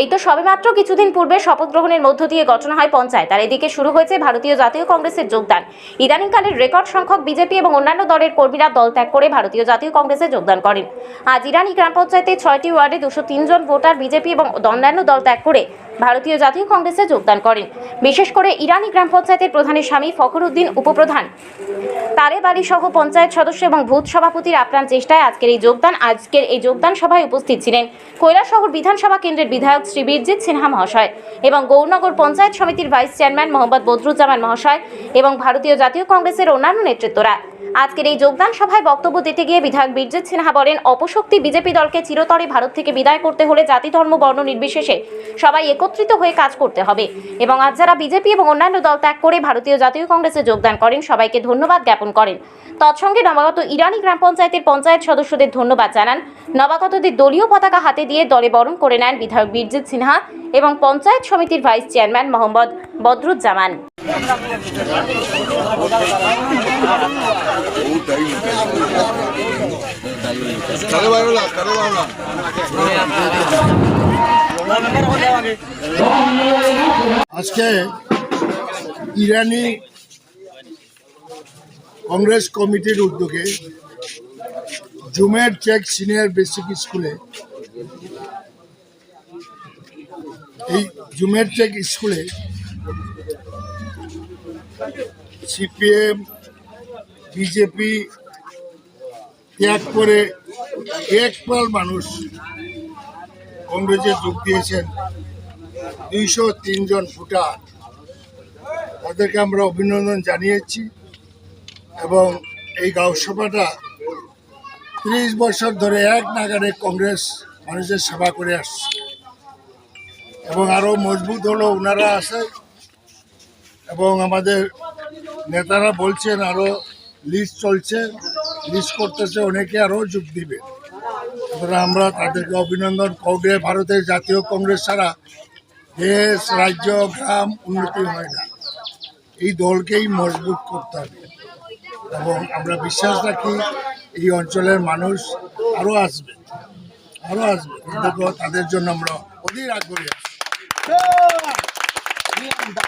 এই তো সবেমাত্র কিছুদিন পূর্বে শপথ গ্রহণের মধ্য দিয়ে গঠন হয় পঞ্চায়েত। আর এদিকে শুরু হয়েছে ভারতীয় জাতীয় কংগ্রেসের যোগদান। ইদানিংকালের রেকর্ড সংখ্যক বিজেপি এবং অন্যান্য দলের কর্মীরা দল ত্যাগ করে ভারতীয় জাতীয় কংগ্রেসে যোগদান করেন। আজ ইরানি গ্রাম পঞ্চায়েতে ছয়টি ওয়ার্ডে দুশো জন ভোটার বিজেপি এবং অন্যান্য দল ত্যাগ করে ভারতীয় জাতীয় কংগ্রেসে যোগদান করেন। বিশেষ করে ইরানি গ্রাম পঞ্চায়েতের প্রধানের স্বামী ফখরুদ্দিন, উপপ্রধান। তারে বাড়ি সহ পঞ্চায়েত সদস্য এবং ভূত সভাপতির আপ্রাণ চেষ্টায় আজকের এই যোগদান, আজকের এই যোগদান সভায় উপস্থিত ছিলেন কৈলাসহর বিধানসভা কেন্দ্রের বিধায়ক শ্রী বীরজিৎ সিনহা মহাশয় এবং গৌরনগর পঞ্চায়েত সমিতির ভাইস চেয়ারম্যান মোহাম্মদ বদরুজ্জামান মহাশয় এবং ভারতীয় জাতীয় কংগ্রেসের অন্যান্য নেতৃত্বরা। আজকের এই যোগদান সভায় বক্তব্য দিতে গিয়ে বিধায়ক বীরজিৎ সিনহা বলেন, অপশক্তি বিজেপি দলকে চিরতরে ভারত থেকে বিদায় করতে হলে জাতি, ধর্ম, বর্ণ নির্বিশেষে সবাই একত্রিত হয়ে কাজ করতে হবে। এবং আজ যারা বিজেপি এবং অন্যান্য দল ত্যাগ করে ভারতীয় জাতীয় কংগ্রেসে যোগদান করেন, সবাইকে ধন্যবাদ জ্ঞাপন করেন। তৎসঙ্গে নবাগত ইরানি গ্রাম পঞ্চায়েতের পঞ্চায়েত সদস্যদের ধন্যবাদ জানান। নবাগতদের দলীয় পতাকা হাতে দিয়ে দলে বরণ করে নেন বিধায়ক বীরজিৎ সিনহা এবং পঞ্চায়েত সমিতির ভাইস চেয়ারম্যান মোহাম্মদ বদরুজ্জামান। আজকে ইরানি কংগ্রেস কমিটির উদ্যোগে জুমের চেক সিনিয়র বেসিক স্কুলে, এই জুমের চেক স্কুলে সিপিএম বিজেপি ত্যাগ করে একপাল মানুষ কংগ্রেসে যোগ দিয়েছেন। দুইশো তিনজন ভোটার। তাদেরকে আমরা অভিনন্দন জানিয়েছি এবং এই গাঁও সভাটা ত্রিশ বছর ধরে এক নাগারে কংগ্রেস মানুষের সেবা করে আসছে এবং আরও মজবুত হলো ওনারা আছে এবং আমাদের নেতারা বলছেন আরও লিস্ট চলছে লিস্ট করতেছে, অনেকে আরও যোগ দিবে। সুতরাং আমরা তাদেরকে অভিনন্দন। কংগ্রেস ভারতের জাতীয় কংগ্রেস ছাড়া দেশ, রাজ্য, গ্রাম উন্নতি হয় না। এই দলকেই মজবুত করতে হবে। এবং আমরা বিশ্বাস রাখি, এই অঞ্চলের মানুষ আরও আসবে। আরও আসবে। তাদের জন্য আমরা অধীর আগ্রহী আছি।